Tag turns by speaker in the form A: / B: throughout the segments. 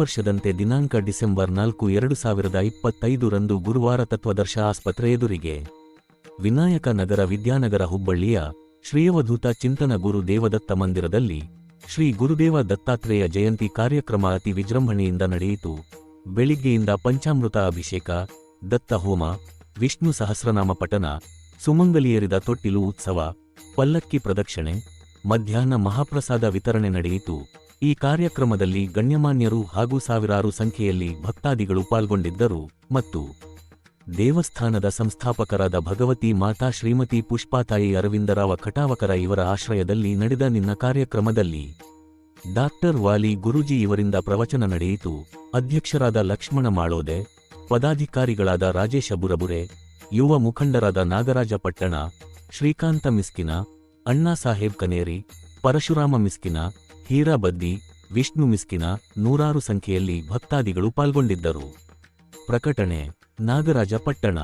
A: ಪ್ರತಿವರ್ಷದಂತೆ ದಿನಾಂಕ ಡಿಸೆಂಬರ್ ನಾಲ್ಕು ಎರಡು ಸಾವಿರದ ಇಪ್ಪತ್ತೈದರಂದು ಗುರುವಾರ ತತ್ವದರ್ಶ ಆಸ್ಪತ್ರೆ ಎದುರಿಗೆ. ವಿನಾಯಕ ನಗರ ವಿದ್ಯಾನಗರ ಹುಬ್ಬಳ್ಳಿಯ ಶ್ರೀಯವಧೂತ ಚಿಂತನ ಗುರು ದೇವದತ್ತ ಮಂದಿರದಲ್ಲಿ ಶ್ರೀ ಗುರುದೇವ ದತ್ತಾತ್ರೇಯ ಜಯಂತಿ ಕಾರ್ಯಕ್ರಮ ಅತಿ ವಿಜೃಂಭಣೆಯಿಂದ ನಡೆಯಿತು. ಬೆಳಿಗ್ಗೆಯಿಂದ ಪಂಚಾಮೃತ ಅಭಿಷೇಕ, ದತ್ತ ಹೋಮ, ವಿಷ್ಣು ಸಹಸ್ರನಾಮ ಪಠನ, ಸುಮಂಗಲಿಯರಿದ ತೊಟ್ಟಿಲು ಉತ್ಸವ, ಪಲ್ಲಕ್ಕಿ ಪ್ರದಕ್ಷಿಣೆ, ಮಧ್ಯಾಹ್ನ ಮಹಾಪ್ರಸಾದ ವಿತರಣೆ ನಡೆಯಿತು. ಈ ಕಾರ್ಯಕ್ರಮದಲ್ಲಿ ಗಣ್ಯಮಾನ್ಯರು ಹಾಗೂ ಸಾವಿರಾರು ಸಂಖ್ಯೆಯಲ್ಲಿ ಭಕ್ತಾದಿಗಳು ಪಾಲ್ಗೊಂಡಿದ್ದರು ಮತ್ತು ದೇವಸ್ಥಾನದ ಸಂಸ್ಥಾಪಕರಾದ ಭಗವತಿ ಮಾತಾ ಶ್ರೀಮತಿ ಪುಷ್ಪಾತಾಯಿ ಅರವಿಂದರಾವ ಖಟಾವಕರ ಇವರ ಆಶ್ರಯದಲ್ಲಿ ನಡೆದ ನಿನ್ನ ಕಾರ್ಯಕ್ರಮದಲ್ಲಿ ಡಾಕ್ಟರ್ ವಾಲಿ ಗುರುಜಿ ಇವರಿಂದ ಪ್ರವಚನ ನಡೆಯಿತು. ಅಧ್ಯಕ್ಷರಾದ ಲಕ್ಷ್ಮಣ ಮಾಳೋದೆ, ಪದಾಧಿಕಾರಿಗಳಾದ ರಾಜೇಶ ಬುರಬುರೆ, ಯುವ ಮುಖಂಡರಾದ ನಾಗರಾಜ ಪಟ್ಟಣ, ಶ್ರೀಕಾಂತ ಮಿಸ್ಕಿನ, ಅಣ್ಣಾ ಸಾಹೇಬ್ ಕನೇರಿ, ಪರಶುರಾಮ ಮಿಸ್ಕಿನ ಹೀರಾಬದ್ದಿ ವಿಷ್ಣು ಮಿಸ್ಕಿನ ನೂರಾರು ಸಂಖ್ಯೆಯಲ್ಲಿ ಭಕ್ತಾದಿಗಳು ಪಾಲ್ಗೊಂಡಿದ್ದರು. ಪ್ರಕಟಣೆ ನಾಗರಾಜ ಪಟ್ಟಣ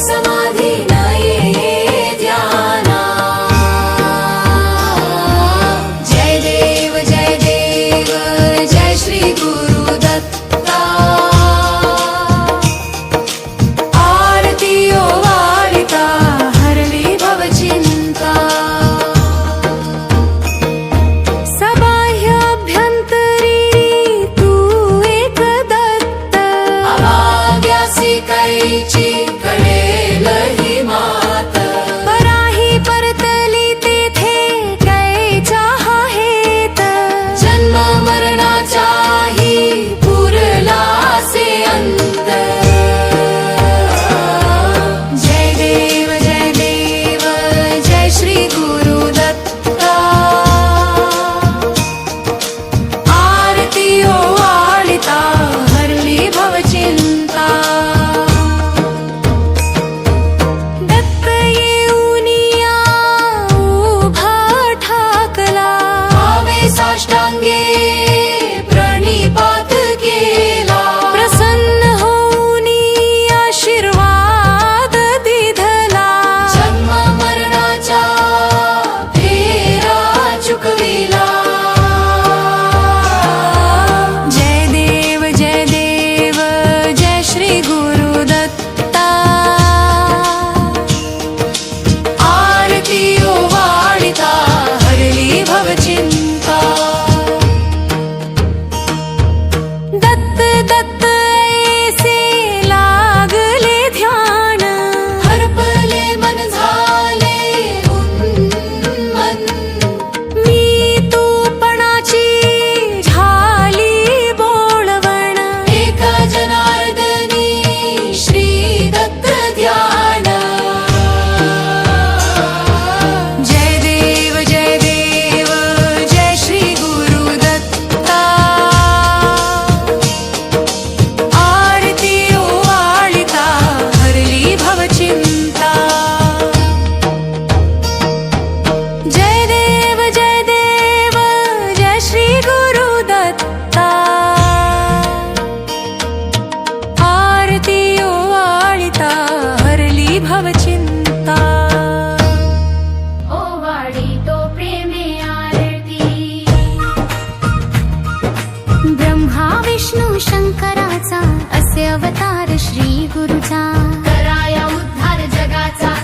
A: Pensa हि भवचिन्ता ओ विष्णू शंकराचा असे अवतार श्री
B: गुरुचा।
C: कराया उद्धार जगाचा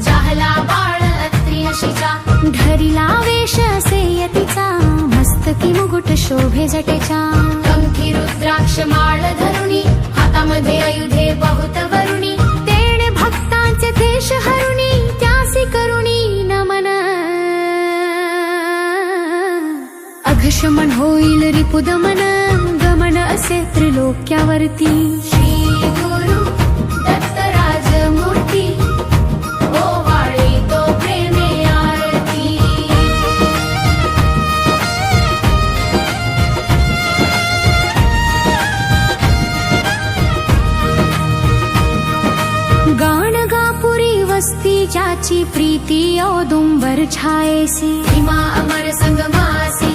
C: जाहला बाळ अत्रियशीचा।
B: धरिला वेश असे यतीचा मस्तकी मुकुट शोभे जटेचा।
C: कंठी रुद्राक्ष माळ
B: त्रिलोक्यावरती
C: श्री गुरु दत्तराज मूर्ती ओवाळी तो प्रेमे आरती.
B: गाणगापुरी वस्ती ज्याची प्रीती औदुंबर छायसी.
C: भीमा अमर संगमासी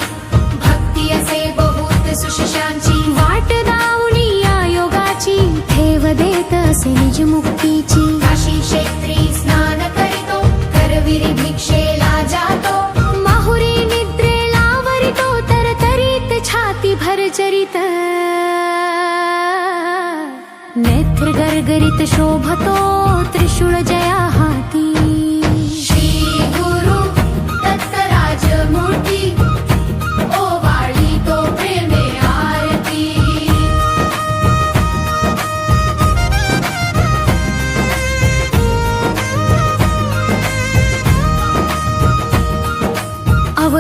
B: ठेव देत असे निज मुक्तीची.
C: काशी क्षेत्री स्नान करीतो करविरी भिक्षेला जातो.
B: माहुरी निद्रेला वरितो तर तरीत छाती भरचरित नेत्र गरगरीत शोभतो त्रिशूळ जया हाती.
C: श्री गुरु दत्तराज मूर्ती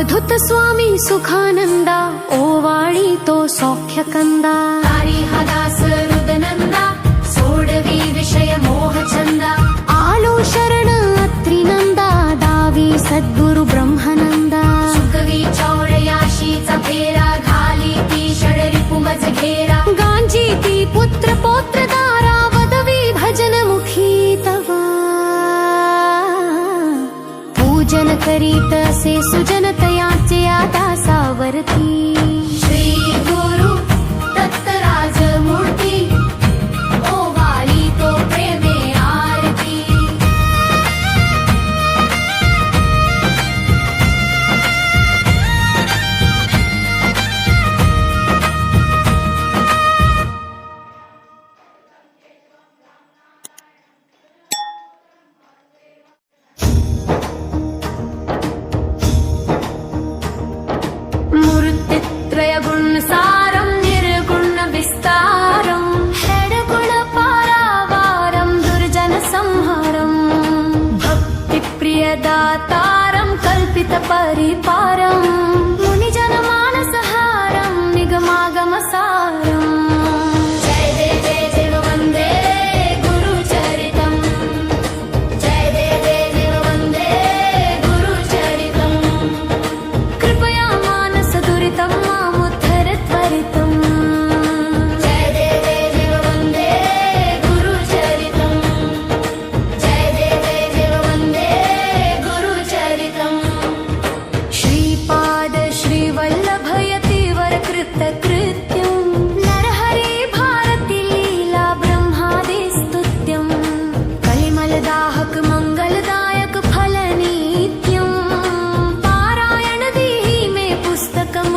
B: अवधूत स्वामी सुखानंदा ओवाळी तो सौख्य कंदा
C: तारी हा दास रुदनंदा सोडवी विषय मोह छंदा
B: आलो शरण अत्रिनंदा दावी सद्गुरु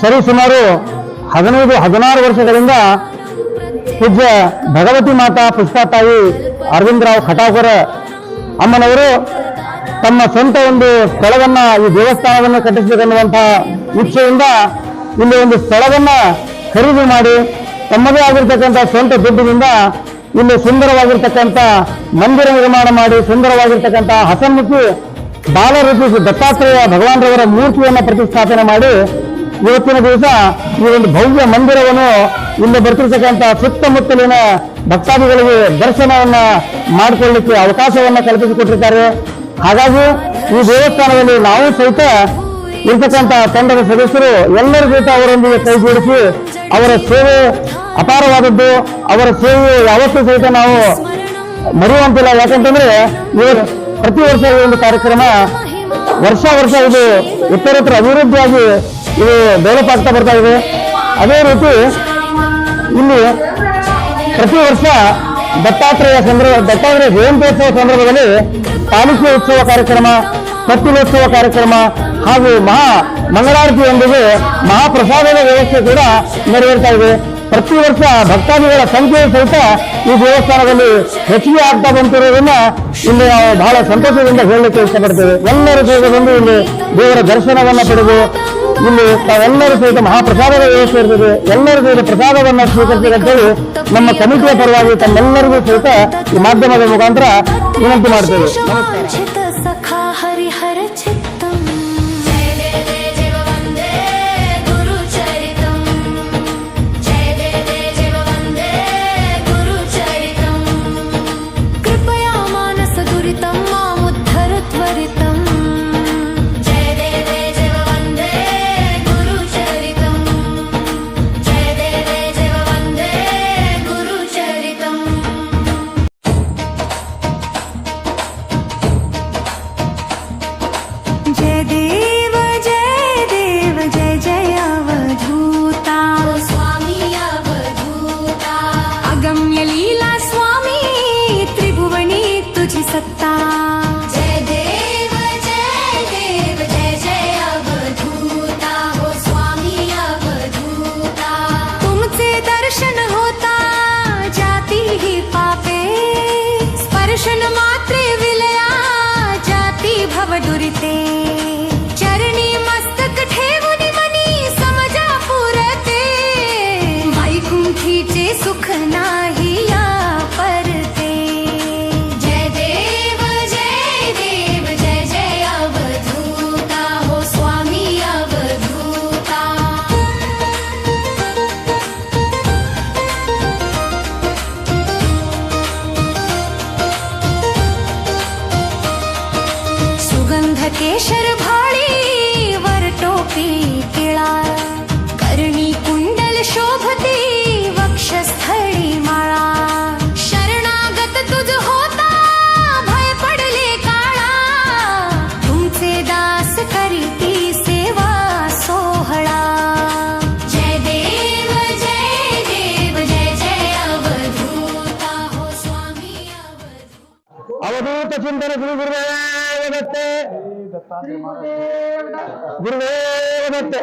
D: ಸರಿಸುಮಾರು ಹದಿನೈದು, ಹದಿನಾರು ವರ್ಷಗಳಿಂದ ಪೂಜ್ಯ ಭಗವತಿ ಮಾತಾ ಪುಷ್ಪಾತಾಯಿ ಅರವಿಂದರಾವ್ ಖಟಾಕರ ಅಮ್ಮನವರು ತಮ್ಮ ಸ್ವಂತ ಒಂದು ಸ್ಥಳವನ್ನ, ಈ ದೇವಸ್ಥಾನವನ್ನು ಕಟ್ಟಿಸಬೇಕನ್ನುವಂತಹ ಇಚ್ಛೆಯಿಂದ ಇಲ್ಲಿ ಒಂದು ಸ್ಥಳವನ್ನ ಖರೀದಿ ಮಾಡಿ, ತಮ್ಮದೇ ಆಗಿರ್ತಕ್ಕಂಥ ಸ್ವಂತ ದುಡ್ಡಿನಿಂದ ಇಲ್ಲಿ ಸುಂದರವಾಗಿರ್ತಕ್ಕಂಥ ಮಂದಿರ ನಿರ್ಮಾಣ ಮಾಡಿ, ಸುಂದರವಾಗಿರ್ತಕ್ಕಂಥ ಹಸನ್ಮುಖಿ ಬಾಲರೂಪಿಸಿ ದತ್ತಾತ್ರೇಯ ಭಗವಾನ್ರವರ ಮೂರ್ತಿಯನ್ನು ಪ್ರತಿಷ್ಠಾಪನೆ ಮಾಡಿ ಇವತ್ತಿನ ದಿವಸ ಈ ಒಂದು ಭವ್ಯ ಮಂದಿರವನ್ನು ಇಲ್ಲಿ ಬರ್ತಿರ್ತಕ್ಕಂಥ ಸುತ್ತಮುತ್ತಲಿನ ಭಕ್ತಾದಿಗಳಿಗೆ ದರ್ಶನವನ್ನ ಮಾಡಿಕೊಳ್ಳಿಕ್ಕೆ ಅವಕಾಶವನ್ನ ಕಲ್ಪಿಸಿಕೊಟ್ಟಿರ್ತಾರೆ. ಹಾಗಾಗಿ ಈ ದೇವಸ್ಥಾನದಲ್ಲಿ ನಾವು ಸಹಿತ ಇರ್ತಕ್ಕಂಥ ತಂಡದ ಸದಸ್ಯರು ಎಲ್ಲರ ಜೊತೆ ಅವರೊಂದಿಗೆ ಕೈ ಜೋಡಿಸಿ ಅವರ ಸೇವೆ ಅಪಾರವಾದದ್ದು. ಅವರ ಸೇವೆ ಯಾವತ್ತೂ ಸಹಿತ ನಾವು
B: ಮರೆಯುವಂತಿಲ್ಲ. ಯಾಕಂತಂದ್ರೆ ಇವತ್ತು ಪ್ರತಿ ವರ್ಷ ಈ ಒಂದು ಕಾರ್ಯಕ್ರಮ ವರ್ಷ ವರ್ಷ ಇದು ಉತ್ತರೋತ್ತರ ಅಭಿವೃದ್ಧಿಯಾಗಿ ಇದು ಡೆವಲಪ್ ಆಗ್ತಾ ಬರ್ತಾ ಇದೆ. ಅದೇ ರೀತಿ ಇಲ್ಲಿ ಪ್ರತಿ ವರ್ಷ ದತ್ತಾತ್ರೇಯ ಸಂದರ್ಭ, ದತ್ತಾತ್ರೇಯ ಜಯಂತ್ಯೋತ್ಸವ ಸಂದರ್ಭದಲ್ಲಿ ಪಾಲಿಕೆ ಉತ್ಸವ ಕಾರ್ಯಕ್ರಮ ಕಟ್ಟಿನೋತ್ಸವ ಕಾರ್ಯಕ್ರಮ ಹಾಗೂ ಮಹಾ ಮಂಗಳಾರತಿಯೊಂದಿಗೆ ಮಹಾಪ್ರಸಾದದ ವ್ಯವಸ್ಥೆ ಕೂಡ ನೆರವೇರ್ತಾ ಇದೆ. ಪ್ರತಿ ವರ್ಷ ಭಕ್ತಾದಿಗಳ ಸಂಖ್ಯೆ ಸಹಿತ ಈ ದೇವಸ್ಥಾನದಲ್ಲಿ ಹೆಚ್ಚಿಗೆ ಆಗ್ತಾ ಬಂತಿರೋದನ್ನ ಇಲ್ಲಿ ನಾವು ಬಹಳ ಸಂತೋಷದಿಂದ ಹೇಳಲಿಕ್ಕೆ ಇಷ್ಟಪಡ್ತೇವೆ. ಎಲ್ಲರೂ ಸಹಿತ ಬಂದು ಇಲ್ಲಿ ದೇವರ ದರ್ಶನವನ್ನ ಪಡೆದು ಇಲ್ಲಿ ತಾವೆಲ್ಲರೂ ಸಹಿತ ಮಹಾಪ್ರಸಾದದ ವ್ಯವಸ್ಥೆ ಇರ್ತದೆ. ಎಲ್ಲರೂ ಸಹಿತ ಪ್ರಸಾದವನ್ನು ಸ್ವೀಕರಿಸಿದಂತೇಳಿ ನಮ್ಮ ಕಮಿಟಿಯ ಪರವಾಗಿ ತಮ್ಮೆಲ್ಲರಿಗೂ ಸಹಿತ ಈ ಮಾಧ್ಯಮದ ಮುಖಾಂತರ ವಿನಂತಿ ಮಾಡ್ತೇವೆ. ನಮಸ್ಕಾರ চিন্তন গুরু গুরুদেব দত্তে গুরুদেব দত্তে